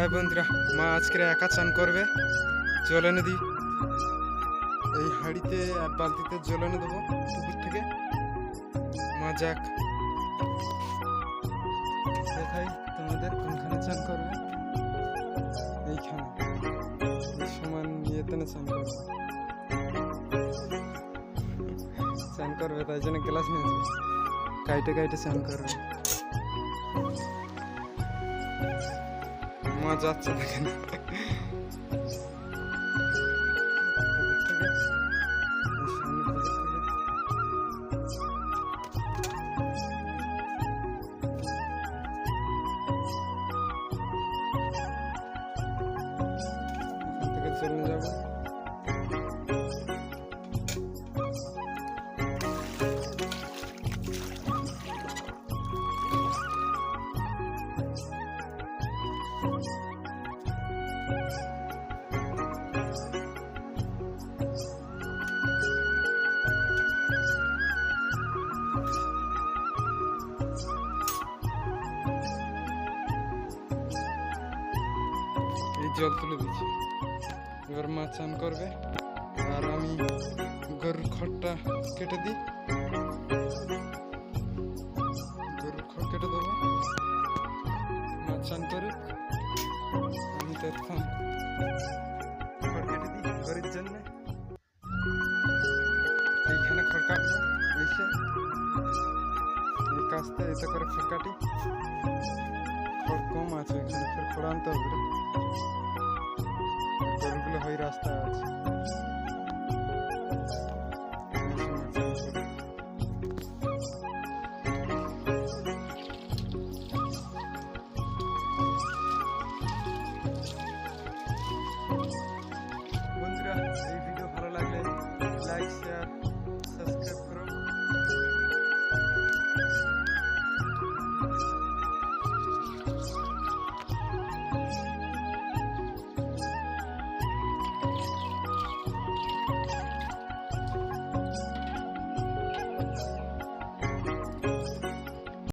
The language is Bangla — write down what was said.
হাই বন্ধুরা, মা আজকে একা চান করবে। জল এনে দিই। এই হাঁড়িতে বালতিতে জল এনে দেবো পুকুর থেকে। মা যাক। দেখাই তোমাদের কোনখানে চান করবে। এইখানে। সমান ইয়েতে না চান করবে। চান করবে, তাই জন্য গ্লাস নিয়েছে কাইটে কাইটে চান করবে। মা যাচ্ছে দেখেন থেকে চলে যাব এই জল তুলে দিচ্ছি। এবার মা চান করবে। আর আমি গরুর খড়টা কেটে দিই। গরুর খড় কেটে দেবো। মা চান করুক। আমি তো এখন খড় কেটে দিই গরুর জন্য এইখানে খড় কাটবো এসে এই কাজটা এতে করে খড় খড় কম আছে এখানে ফের খড় আনতে হবে। আছে।